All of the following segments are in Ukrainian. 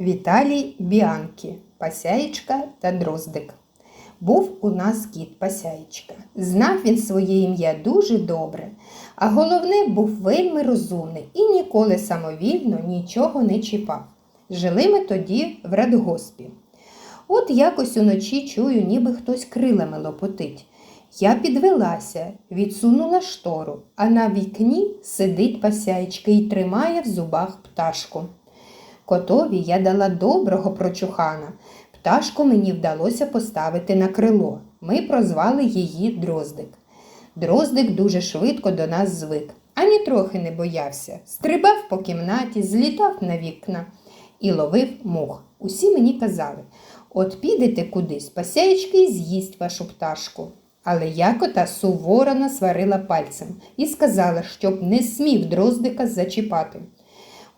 Віталій Біанкі, Пасяєчка та Дроздик. Був у нас кіт Пасяєчка. Знав він своє ім'я дуже добре, а головне був вельми розумний і ніколи самовільно нічого не чіпав. Жили ми тоді в радгоспі. От якось уночі чую, ніби хтось крилами лопотить. Я підвелася, відсунула штору, а на вікні сидить пасяєчка і тримає в зубах пташку. Котові я дала доброго прочухана. Пташку мені вдалося поставити на крило. Ми прозвали її Дроздик. Дроздик дуже швидко до нас звик, ані трохи не боявся. Стрибав по кімнаті, злітав на вікна і ловив мух. Усі мені казали от підете кудись, пасяєчки і з'їсть вашу пташку. Але я кота суворо насварила пальцем і сказала, щоб не смів дроздика зачіпати.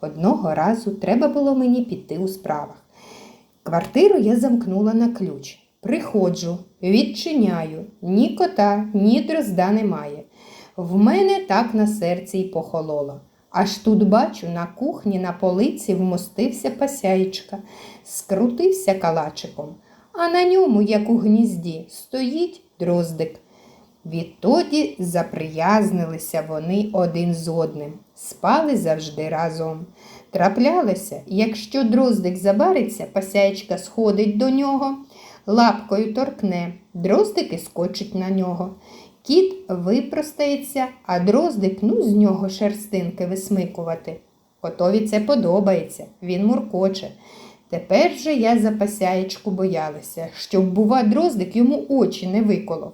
Одного разу треба було мені піти у справах. Квартиру я замкнула на ключ. Приходжу, відчиняю, ні кота, ні дрозда немає. В мене так на серці й похололо. Аж тут бачу, на кухні на полиці вмостився пасяєчка, скрутився калачиком, а на ньому, як у гнізді, стоїть дроздик. Відтоді заприязнилися вони один з одним, спали завжди разом. Траплялося, якщо дроздик забариться, пасяєчка сходить до нього, лапкою торкне, дроздик і скочить на нього. Кіт випростається, а дроздик ну з нього шерстинки висмикувати. Котові це подобається, він муркоче. Тепер же я за пасяєчку боялася, щоб, бува, дроздик йому очі не виколов.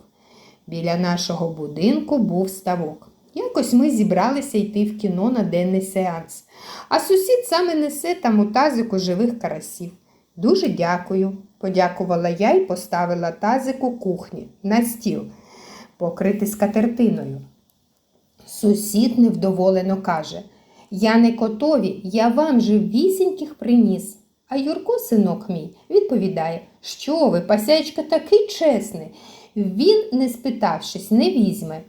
Біля нашого будинку був ставок. Якось ми зібралися йти в кіно на денний сеанс, а сусід саме несе там у тазику живих карасів. Дуже дякую, подякувала я і поставила тазик у кухні на стіл, покритий скатертиною. Сусід невдоволено каже Я не котові, я вам же вісіньких приніс. А Юрко, синок мій, відповідає, що ви, пасячка такий чесний. Він, не спитавшись, не візьме.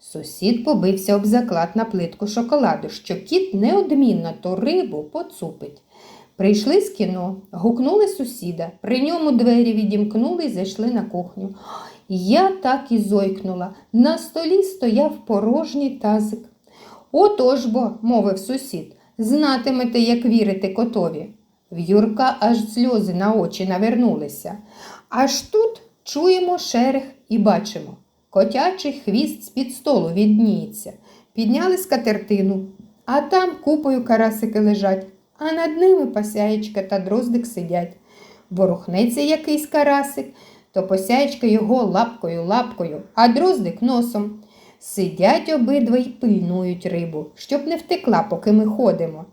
Сусід побився об заклад на плитку шоколаду, що кіт неодмінно ту рибу поцупить. Прийшли з кіно, гукнули сусіда, при ньому двері відімкнули і зайшли на кухню. Я так і зойкнула. На столі стояв порожній тазик. Отож бо, мовив сусід, знатимете, як вірити котові. В Юрка аж сльози на очі навернулися. Аж тут чуємо шерех і бачимо. Котячий хвіст з-під столу відніється. Підняли скатертину, а там купою карасики лежать, а над ними пасяєчка та дроздик сидять. Ворухнеться якийсь карасик, то посяєчка його лапкою лапкою, а дроздик носом. Сидять обидва й пильнують рибу, щоб не втекла, поки ми ходимо.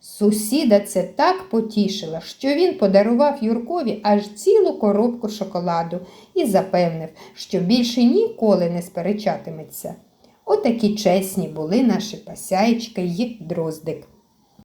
Сусіда це так потішило, що він подарував Юркові аж цілу коробку шоколаду і запевнив, що більше ніколи не сперечатиметься. Отакі чесні були наші пасяєчка й дроздик.